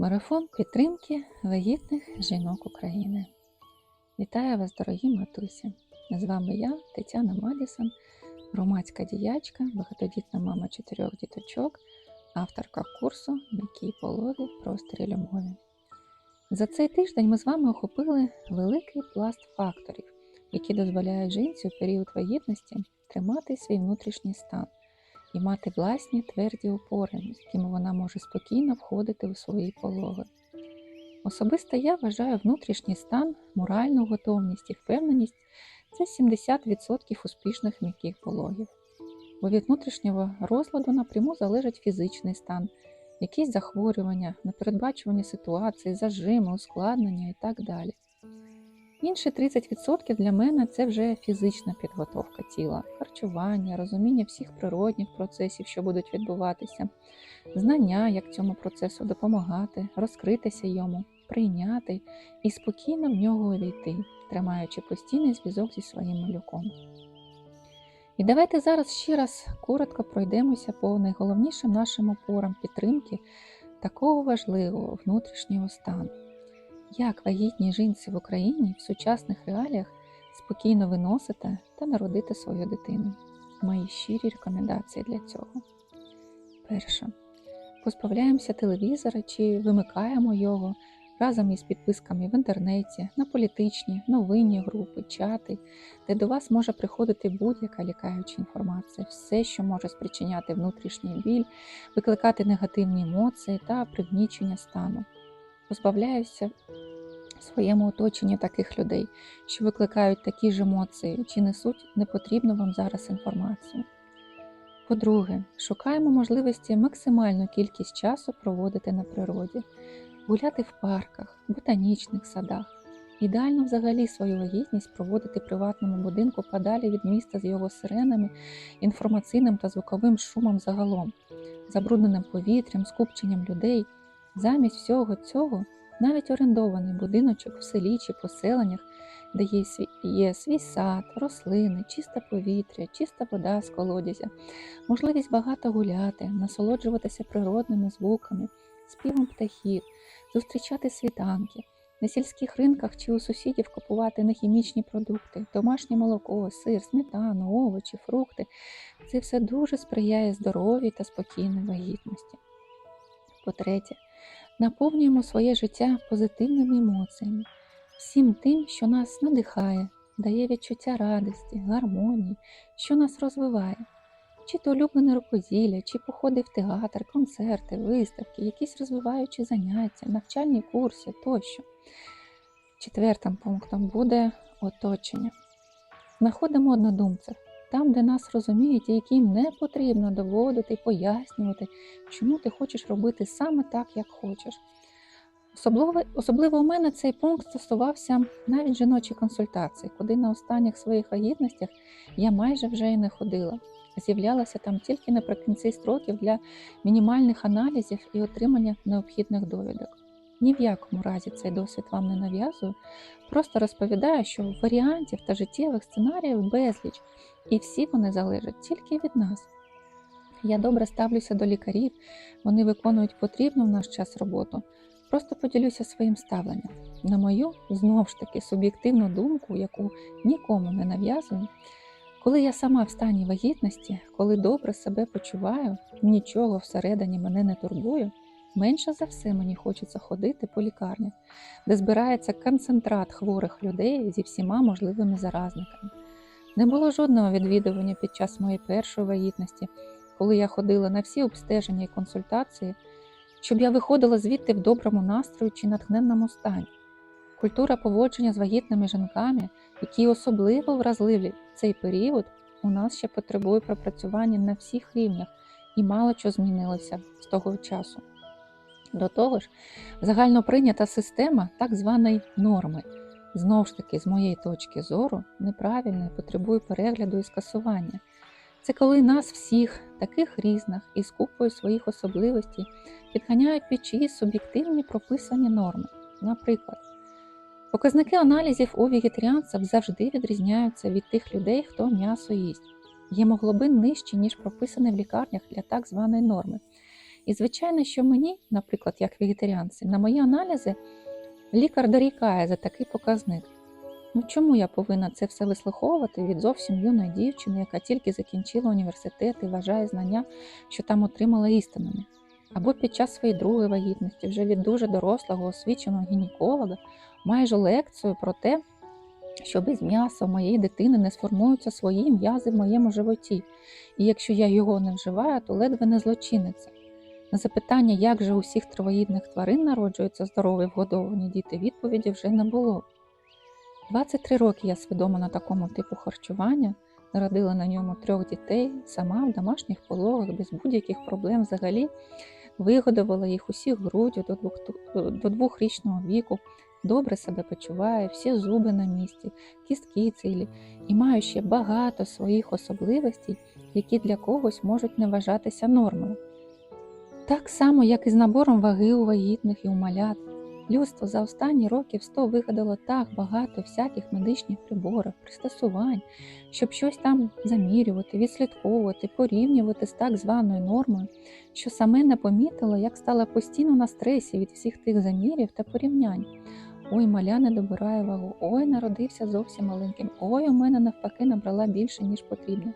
Марафон підтримки вагітних жінок України. Вітаю вас, дорогі матусі! З вами я, Тетяна Мадісон, громадська діячка, багатодітна мама чотирьох діточок, авторка курсу М'які пологи просторі любові. За цей тиждень ми з вами охопили великий пласт факторів, які дозволяють жінці у період вагітності тримати свій внутрішній стан і мати власні тверді опори, з якими вона може спокійно входити у свої пологи. Особисто я вважаю внутрішній стан, моральну готовність і впевненість це 70% успішних м'яких пологів. Бо від внутрішнього розладу напряму залежить фізичний стан, якісь захворювання, непередбачувані ситуації, зажими, ускладнення і так далі. Інші 30% для мене це вже фізична підготовка тіла, харчування, розуміння всіх природних процесів, що будуть відбуватися, знання, як цьому процесу допомагати, розкритися йому, прийняти і спокійно в нього увійти, тримаючи постійний зв'язок зі своїм малюком. І давайте зараз ще раз коротко пройдемося по найголовнішим нашим опорам підтримки такого важливого внутрішнього стану як вагітні жінці в Україні в сучасних реаліях спокійно виносити та народити свою дитину. Мої щирі рекомендації для цього. Перше. Позбавляємося телевізора чи вимикаємо його разом із підписками в інтернеті, на політичні, новинні групи, чати, де до вас може приходити будь-яка лікаюча інформація, все, що може спричиняти внутрішній біль, викликати негативні емоції та пригнічення стану позбавляюся в своєму оточенні таких людей, що викликають такі ж емоції чи несуть непотрібну вам зараз інформацію. По-друге, шукаємо можливості максимальну кількість часу проводити на природі, гуляти в парках, ботанічних садах. Ідеально взагалі свою вагітність проводити в приватному будинку подалі від міста з його сиренами, інформаційним та звуковим шумом загалом, забрудненим повітрям, скупченням людей. Замість всього цього навіть орендований будиночок в селі чи поселеннях, де є свій, є свій сад, рослини, чисте повітря, чиста вода з колодязя, можливість багато гуляти, насолоджуватися природними звуками, співом птахів, зустрічати світанки, на сільських ринках чи у сусідів купувати нехімічні продукти, домашнє молоко, сир, сметану, овочі, фрукти. Це все дуже сприяє здоровій та спокійній вагітності. По-третє, наповнюємо своє життя позитивними емоціями, всім тим, що нас надихає, дає відчуття радості, гармонії, що нас розвиває, чи то улюблене рукоділля, чи походи в театр, концерти, виставки, якісь розвиваючі заняття, навчальні курси тощо. Четвертим пунктом буде оточення. Знаходимо однодумців там, де нас розуміють і яким не потрібно доводити, і пояснювати, чому ти хочеш робити саме так, як хочеш. Особливо, особливо у мене цей пункт стосувався навіть жіночої консультації, куди на останніх своїх вагітностях я майже вже і не ходила. З'являлася там тільки наприкінці строків для мінімальних аналізів і отримання необхідних довідок. Ні в якому разі цей досвід вам не нав'язую, просто розповідаю, що варіантів та життєвих сценаріїв безліч, і всі вони залежать тільки від нас. Я добре ставлюся до лікарів, вони виконують потрібну в наш час роботу. Просто поділюся своїм ставленням. На мою, знову ж таки, суб'єктивну думку, яку нікому не нав'язую, коли я сама в стані вагітності, коли добре себе почуваю, нічого всередині мене не турбує, менше за все мені хочеться ходити по лікарнях, де збирається концентрат хворих людей зі всіма можливими заразниками. Не було жодного відвідування під час моєї першої вагітності, коли я ходила на всі обстеження і консультації, щоб я виходила звідти в доброму настрої чи натхненному стані. Культура поводження з вагітними жінками, які особливо вразливі в цей період, у нас ще потребує пропрацювання на всіх рівнях і мало що змінилося з того часу. До того ж, загально прийнята система так званої норми, знову ж таки, з моєї точки зору, неправильна і потребує перегляду і скасування. Це коли нас всіх, таких різних і з купою своїх особливостей, підганяють під чиїсь суб'єктивні прописані норми. Наприклад, показники аналізів у вегетаріанців завжди відрізняються від тих людей, хто м'ясо їсть. Гемоглобин нижчий, ніж прописаний в лікарнях для так званої норми. І звичайно, що мені, наприклад, як вегетаріанці, на мої аналізи лікар дорікає за такий показник. Ну чому я повинна це все вислуховувати від зовсім юної дівчини, яка тільки закінчила університет і вважає знання, що там отримала істинами? Або під час своєї другої вагітності, вже від дуже дорослого освіченого гінеколога, майже лекцію про те, що без м'яса моєї дитини не сформуються свої м'язи в моєму животі, і якщо я його не вживаю, то ледве не злочинниця. На запитання, як же у всіх травоїдних тварин народжуються здорові вгодовані діти, відповіді вже не було. 23 роки я свідома на такому типу харчування, народила на ньому трьох дітей, сама в домашніх пологах, без будь-яких проблем взагалі вигодувала їх усіх груддю до, двох, до двохрічного віку, добре себе почуваю, всі зуби на місці, кістки цілі і маю ще багато своїх особливостей, які для когось можуть не вважатися нормою. Так само, як і з набором ваги у вагітних і у малят. Людство за останні років 100 вигадало так багато всяких медичних приборів, пристосувань, щоб щось там замірювати, відслідковувати, порівнювати з так званою нормою, що саме не помітило, як стала постійно на стресі від всіх тих замірів та порівнянь. Ой, маля не добирає вагу, ой, народився зовсім маленьким, ой, у мене навпаки набрала більше, ніж потрібно.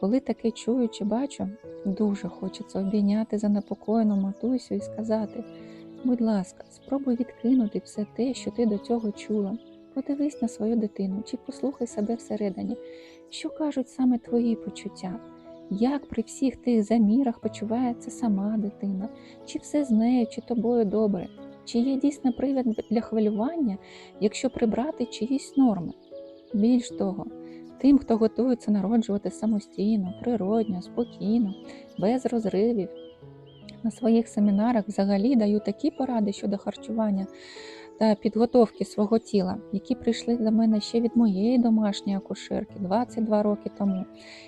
Коли таке чую чи бачу, дуже хочеться обійняти занепокоєну матусю і сказати. Будь ласка, спробуй відкинути все те, що ти до цього чула. Подивись на свою дитину чи послухай себе всередині, що кажуть саме твої почуття, як при всіх тих замірах почувається сама дитина, чи все з нею, чи тобою добре, чи є дійсно привід для хвилювання, якщо прибрати чиїсь норми. Більш того, тим, хто готується народжувати самостійно, природньо, спокійно, без розривів, на своїх семінарах взагалі даю такі поради щодо харчування та підготовки свого тіла, які прийшли до мене ще від моєї домашньої акушерки 22 роки тому,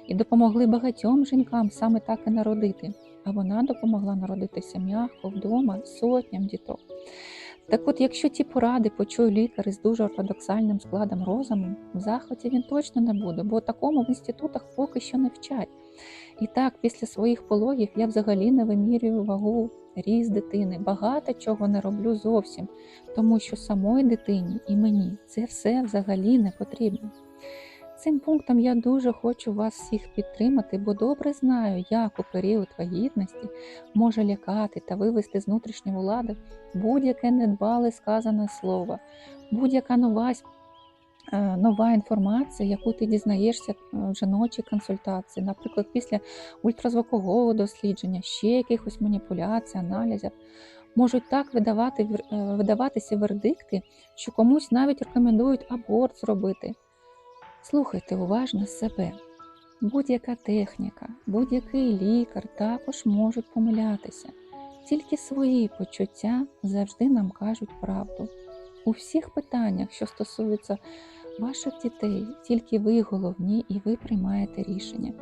і допомогли багатьом жінкам саме так і народити. А вона допомогла народитися м'яко вдома сотням діток. Так от, якщо ті поради почує лікар із дуже ортодоксальним складом розуму, в захваті він точно не буде, бо такому в інститутах поки що не вчать. І так, після своїх пологів я взагалі не вимірюю вагу, різ дитини, багато чого не роблю зовсім, тому що самої дитині і мені це все взагалі не потрібно. Цим пунктом я дуже хочу вас всіх підтримати, бо добре знаю, як у період вагітності може лякати та вивести з внутрішньої влади будь-яке недбале сказане слово, будь-яка нова Е, нова інформація, яку ти дізнаєшся е, в жіночій консультації, наприклад, після ультразвукового дослідження, ще якихось маніпуляцій, аналізів, можуть так видавати, е, видаватися вердикти, що комусь навіть рекомендують аборт зробити. Слухайте уважно себе. Будь-яка техніка, будь-який лікар також можуть помилятися. Тільки свої почуття завжди нам кажуть правду. У всіх питаннях, що стосуються ваших дітей, тільки ви головні і ви приймаєте рішення.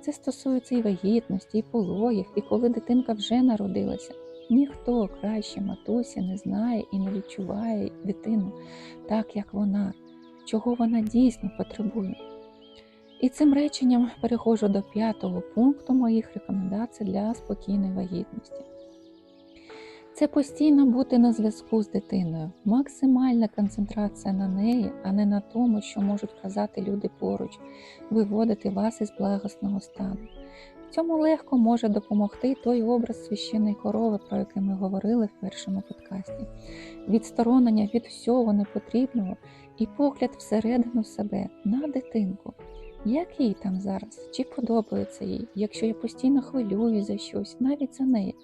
Це стосується і вагітності, і пологів, і коли дитинка вже народилася. Ніхто краще матусі не знає і не відчуває дитину так, як вона, чого вона дійсно потребує. І цим реченням переходжу до п'ятого пункту моїх рекомендацій для спокійної вагітності. Це постійно бути на зв'язку з дитиною, максимальна концентрація на неї, а не на тому, що можуть казати люди поруч, виводити вас із благосного стану. Цьому легко може допомогти той образ священної корови, про який ми говорили в першому подкасті, відсторонення від всього непотрібного і погляд всередину себе на дитинку. Як їй там зараз? Чи подобається їй, якщо я постійно хвилююсь за щось, навіть за неї,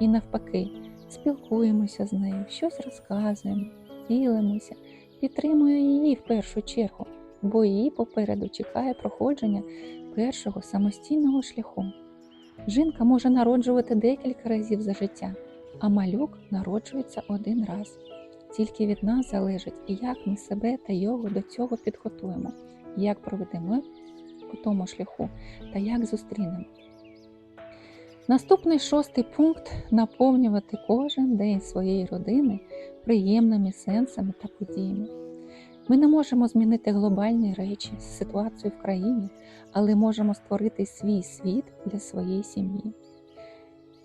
і навпаки спілкуємося з нею, щось розказуємо, ділимося, підтримую її в першу чергу, бо її попереду чекає проходження першого самостійного шляху. Жінка може народжувати декілька разів за життя, а малюк народжується один раз. Тільки від нас залежить, як ми себе та його до цього підготуємо, як проведемо по тому шляху та як зустрінемо. Наступний шостий пункт наповнювати кожен день своєї родини приємними сенсами та подіями. Ми не можемо змінити глобальні речі, ситуацію в країні, але можемо створити свій світ для своєї сім'ї.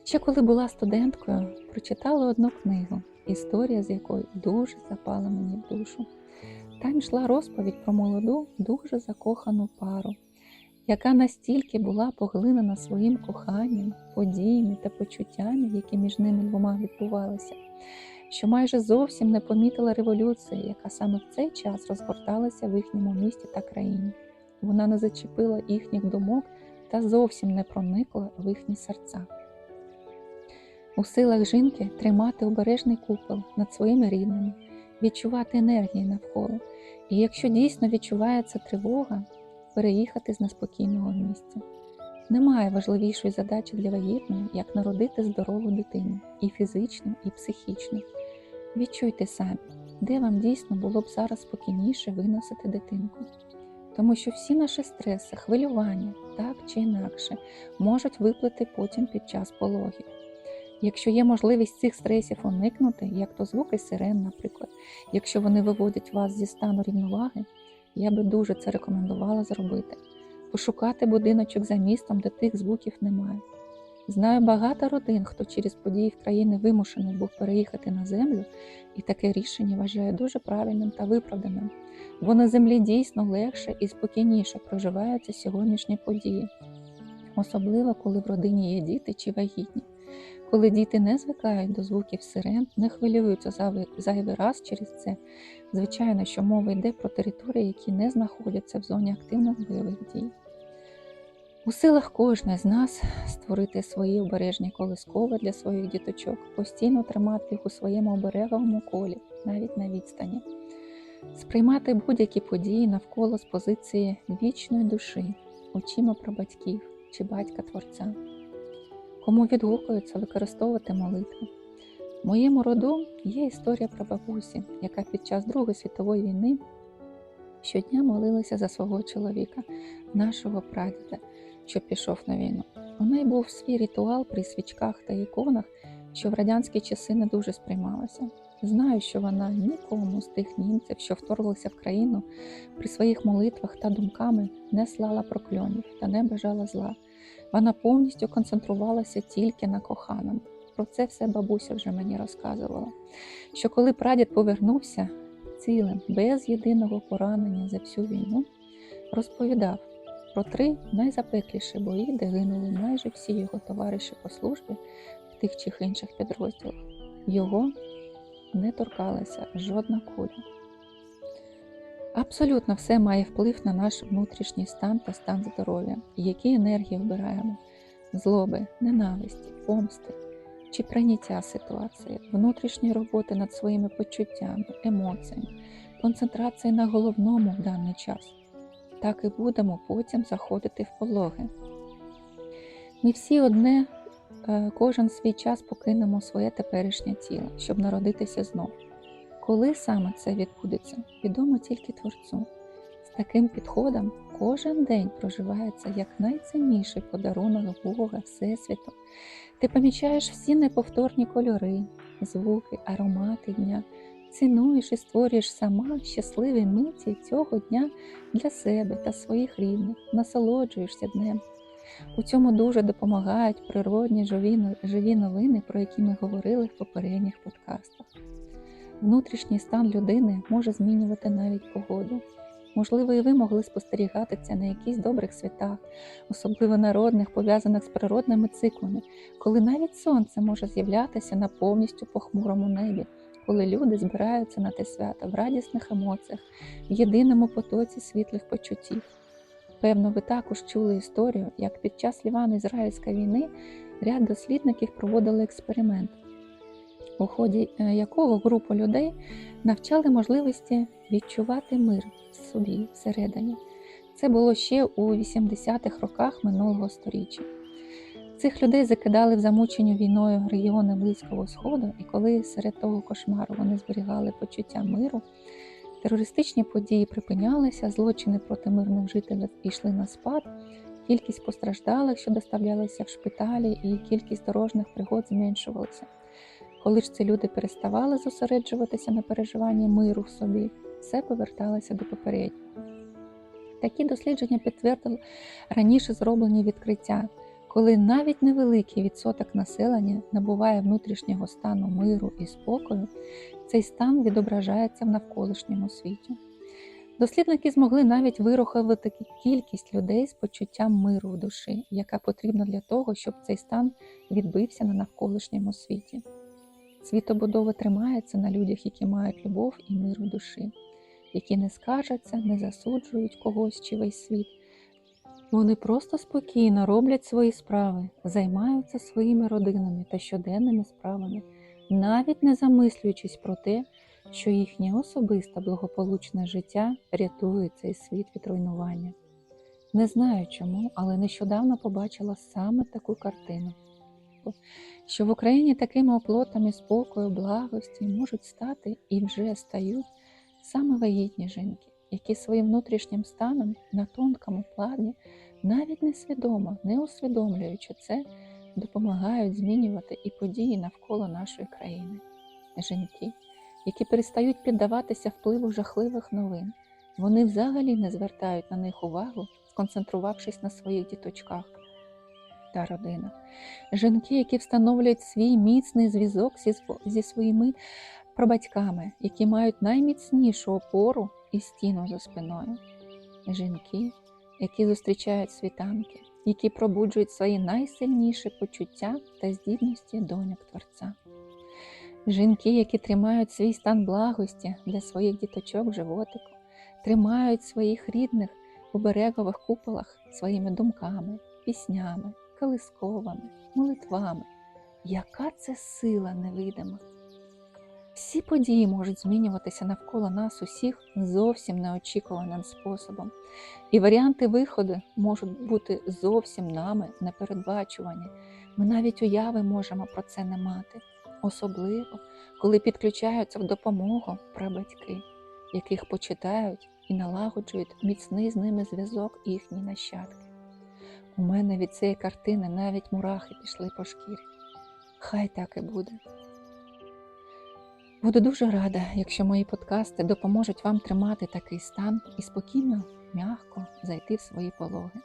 Ще коли була студенткою, прочитала одну книгу, історія з якої дуже запала мені в душу. Там йшла розповідь про молоду, дуже закохану пару, яка настільки була поглинена своїм коханням, подіями та почуттями, які між ними двома відбувалися, що майже зовсім не помітила революції, яка саме в цей час розгорталася в їхньому місті та країні. Вона не зачепила їхніх думок та зовсім не проникла в їхні серця. У силах жінки тримати обережний купол над своїми рідними, відчувати енергії навколо. І якщо дійсно відчувається тривога, переїхати з неспокійного місця. Немає важливішої задачі для вагітної, як народити здорову дитину і фізично, і психічно. Відчуйте самі, де вам дійсно було б зараз спокійніше виносити дитинку. Тому що всі наші стреси, хвилювання, так чи інакше, можуть виплити потім під час пологів. Якщо є можливість цих стресів уникнути, як то звуки сирен, наприклад, якщо вони виводять вас зі стану рівноваги, я би дуже це рекомендувала зробити. Пошукати будиночок за містом, де тих звуків немає. Знаю багато родин, хто через події в країни вимушений був переїхати на землю, і таке рішення вважаю дуже правильним та виправданим, бо на землі дійсно легше і спокійніше проживаються сьогоднішні події, особливо коли в родині є діти чи вагітні. Коли діти не звикають до звуків сирен, не хвилюються зайвий раз через це, звичайно, що мова йде про території, які не знаходяться в зоні активних бойових дій. У силах кожної з нас створити свої обережні колискови для своїх діточок, постійно тримати їх у своєму обереговому колі, навіть на відстані, сприймати будь-які події навколо з позиції вічної душі, очима про батьків чи батька Творця. Кому відгукується використовувати молитви. В моєму роду є історія про бабусі, яка під час Другої світової війни щодня молилася за свого чоловіка, нашого прадіда, що пішов на війну. У неї був свій ритуал при свічках та іконах, що в радянські часи не дуже сприймалося. Знаю, що вона нікому з тих німців, що вторглися в країну, при своїх молитвах та думками не слала прокльонів та не бажала зла. Вона повністю концентрувалася тільки на коханому. Про це все бабуся вже мені розказувала. Що коли прадід повернувся цілим, без єдиного поранення за всю війну, розповідав про три найзапекліші бої, де гинули майже всі його товариші по службі в тих чи інших підрозділах. Його не торкалася жодна куля. Абсолютно все має вплив на наш внутрішній стан та стан здоров'я, які енергії вбираємо, злоби, ненависті, помсти чи прийняття ситуації, внутрішньої роботи над своїми почуттями, емоціями, концентрації на головному в даний час. Так і будемо потім заходити в пологи. Ми всі одне, е, кожен свій час покинемо своє теперішнє тіло, щоб народитися знову. Коли саме це відбудеться, відомо тільки Творцю. З таким підходом кожен день проживається як найцінніший подарунок Бога, Всесвіту. Ти помічаєш всі неповторні кольори, звуки, аромати дня, цінуєш і створюєш сама щасливі миті цього дня для себе та своїх рідних, насолоджуєшся днем. У цьому дуже допомагають природні живі новини, про які ми говорили в попередніх подкастах. Внутрішній стан людини може змінювати навіть погоду. Можливо, і ви могли спостерігати це на якісь добрих святах, особливо народних, пов'язаних з природними циклами, коли навіть сонце може з'являтися на повністю похмурому небі, коли люди збираються на те свято в радісних емоціях, в єдиному потоці світлих почуттів. Певно, ви також чули історію, як під час Лівано-Ізраїльської війни ряд дослідників проводили експеримент у ході е, якого групу людей навчали можливості відчувати мир в собі всередині. Це було ще у 80-х роках минулого століття. Цих людей закидали в замучені війною регіони Близького Сходу, і коли серед того кошмару вони зберігали почуття миру, терористичні події припинялися, злочини проти мирних жителів йшли на спад, кількість постраждалих, що доставлялися в шпиталі, і кількість дорожніх пригод зменшувалася. Коли ж ці люди переставали зосереджуватися на переживанні миру в собі, все поверталося до попереднього. Такі дослідження підтвердили раніше зроблені відкриття. Коли навіть невеликий відсоток населення набуває внутрішнього стану миру і спокою, цей стан відображається в навколишньому світі. Дослідники змогли навіть вирахувати кількість людей з почуттям миру в душі, яка потрібна для того, щоб цей стан відбився на навколишньому світі. Світобудова тримається на людях, які мають любов і мир в душі, які не скаржаться, не засуджують когось чи весь світ. Вони просто спокійно роблять свої справи, займаються своїми родинами та щоденними справами, навіть не замислюючись про те, що їхнє особисте благополучне життя рятує цей світ від руйнування. Не знаю чому, але нещодавно побачила саме таку картину, що в Україні такими оплотами спокою, благості можуть стати і вже стають саме вагітні жінки, які своїм внутрішнім станом на тонкому плані, навіть несвідомо, не усвідомлюючи це, допомагають змінювати і події навколо нашої країни. Жінки, які перестають піддаватися впливу жахливих новин, вони взагалі не звертають на них увагу, сконцентрувавшись на своїх діточках та родинах. Жінки, які встановлюють свій міцний зв'язок зі, зі своїми прабатьками, які мають найміцнішу опору і стіну за спиною. Жінки, які зустрічають світанки, які пробуджують свої найсильніші почуття та здібності доньок Творця. Жінки, які тримають свій стан благості для своїх діточок в животику, тримають своїх рідних у берегових куполах своїми думками, піснями, колисковами, молитвами. Яка це сила невидима! Всі події можуть змінюватися навколо нас усіх зовсім неочікуваним способом, і варіанти виходу можуть бути зовсім нами непередбачувані. Ми навіть уяви можемо про це не мати, особливо коли підключаються в допомогу прабатьки, яких почитають і налагоджують міцний з ними зв'язок їхні нащадки. У мене від цієї картини навіть мурахи пішли по шкірі. Хай так і буде. Буду дуже рада, якщо мої подкасти допоможуть вам тримати такий стан і спокійно, м'яко зайти в свої пологи.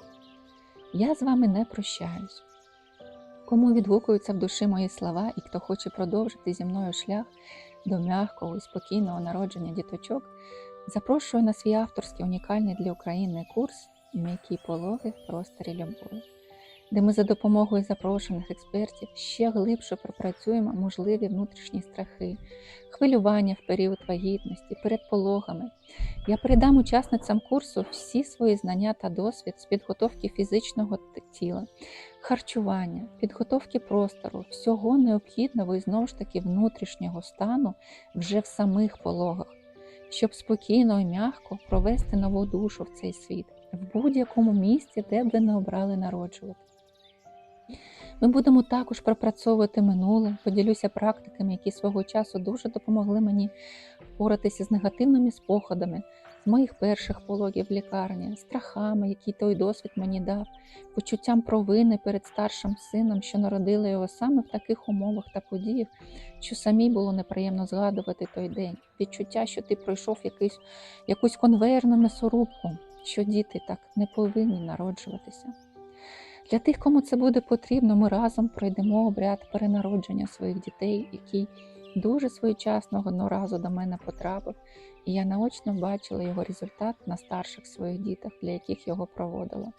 Я з вами не прощаюсь. Кому відгукуються в душі мої слова і хто хоче продовжити зі мною шлях до м'якого і спокійного народження діточок, запрошую на свій авторський унікальний для України курс М'які пологи в просторі любові де ми за допомогою запрошених експертів ще глибше пропрацюємо можливі внутрішні страхи, хвилювання в період вагітності, перед пологами. Я передам учасницям курсу всі свої знання та досвід з підготовки фізичного тіла, харчування, підготовки простору, всього необхідного і знову ж таки внутрішнього стану вже в самих пологах. Щоб спокійно і м'яко провести нову душу в цей світ в будь-якому місці, де б ви не обрали народжувати. Ми будемо також пропрацьовувати минуле, поділюся практиками, які свого часу дуже допомогли мені впоратися з негативними спогадами, з моїх перших пологів лікарні, страхами, які той досвід мені дав, почуттям провини перед старшим сином, що народили його саме в таких умовах та подіях, що самій було неприємно згадувати той день. Відчуття, що ти пройшов якийсь, якусь конвейерну м'ясорубку, що діти так не повинні народжуватися. Для тих, кому це буде потрібно, ми разом пройдемо обряд перенародження своїх дітей, який дуже своєчасно одного разу до мене потрапив, і я наочно бачила його результат на старших своїх дітях, для яких його проводила.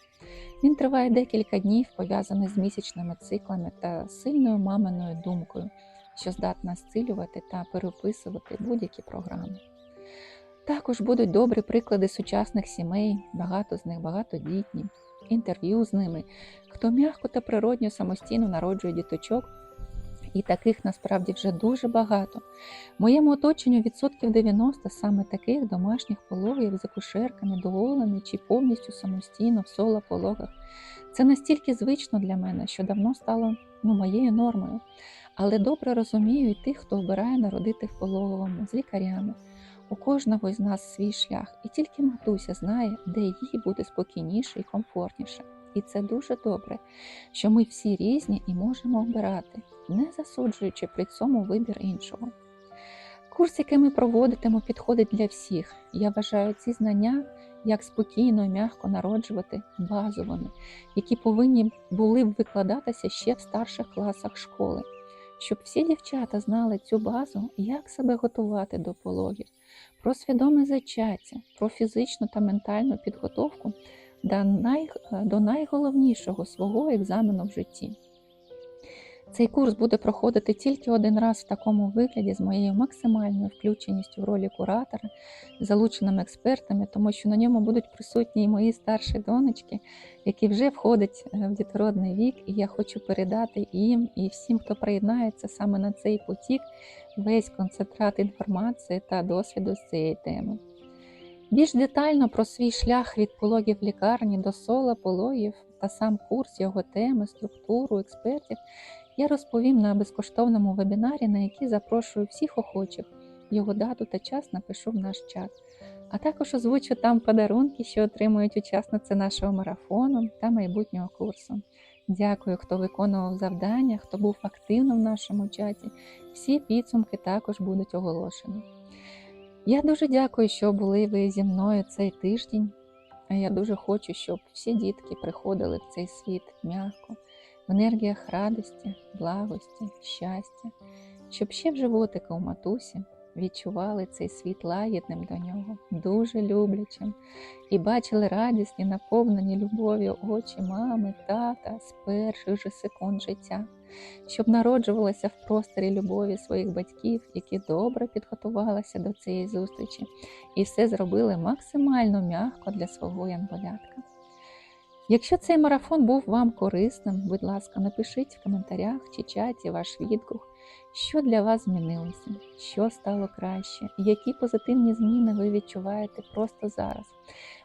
Він триває декілька днів, пов'язаний з місячними циклами та сильною маминою думкою, що здатна зцілювати та переписувати будь-які програми. Також будуть добрі приклади сучасних сімей, багато з них багатодітні інтерв'ю з ними, хто м'яко та природньо самостійно народжує діточок. І таких насправді вже дуже багато. Моєму оточенню відсотків 90 саме таких домашніх пологів з акушерками, доголені чи повністю самостійно в соло пологах. Це настільки звично для мене, що давно стало ну, моєю нормою. Але добре розумію і тих, хто обирає народити в пологовому з лікарями. У кожного з нас свій шлях, і тільки матуся знає, де їй буде спокійніше і комфортніше. І це дуже добре, що ми всі різні і можемо обирати, не засуджуючи при цьому вибір іншого. Курс, який ми проводитимо, підходить для всіх. Я вважаю ці знання як спокійно і м'яко народжувати базовими, які повинні були б викладатися ще в старших класах школи, щоб всі дівчата знали цю базу, як себе готувати до пологів, про свідоме зачаття, про фізичну та ментальну підготовку до, най... найголовнішого свого екзамену в житті. Цей курс буде проходити тільки один раз в такому вигляді з моєю максимальною включеністю в ролі куратора, залученими експертами, тому що на ньому будуть присутні і мої старші донечки, які вже входять е, в дітородний вік, і я хочу передати їм і всім, хто приєднається саме на цей потік, весь концентрат інформації та досвіду з цієї теми. Більш детально про свій шлях від пологів лікарні до сола пологів та сам курс, його теми, структуру, експертів я розповім на безкоштовному вебінарі, на який запрошую всіх охочих. Його дату та час напишу в наш чат. А також озвучу там подарунки, що отримують учасниці нашого марафону та майбутнього курсу. Дякую, хто виконував завдання, хто був активно в нашому чаті. Всі підсумки також будуть оголошені. Я дуже дякую, що були ви зі мною цей тиждень. Я дуже хочу, щоб всі дітки приходили в цей світ м'яко, в енергіях радості, благості, щастя, щоб ще в животика у матусі відчували цей світ лагідним до нього, дуже люблячим, і бачили радісні, наповнені любов'ю очі мами, тата з перших же секунд життя, щоб народжувалися в просторі любові своїх батьків, які добре підготувалися до цієї зустрічі, і все зробили максимально м'яко для свого янголятка. Якщо цей марафон був вам корисним, будь ласка, напишіть в коментарях чи чаті ваш відгук, що для вас змінилося, що стало краще, які позитивні зміни ви відчуваєте просто зараз.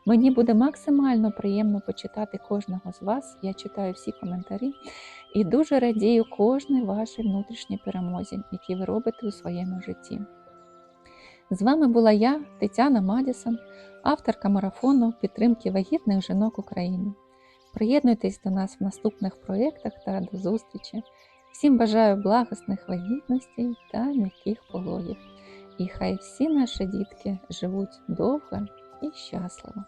Мені буде максимально приємно почитати кожного з вас. Я читаю всі коментарі і дуже радію кожній вашій внутрішній перемозі, які ви робите у своєму житті. З вами була я, Тетяна Мадісон, авторка марафону підтримки вагітних жінок України. Приєднуйтесь до нас в наступних проєктах та до зустрічі. Всім бажаю благосних вагітностей та м'яких пологів. І хай всі наші дітки живуть довго і щасливо.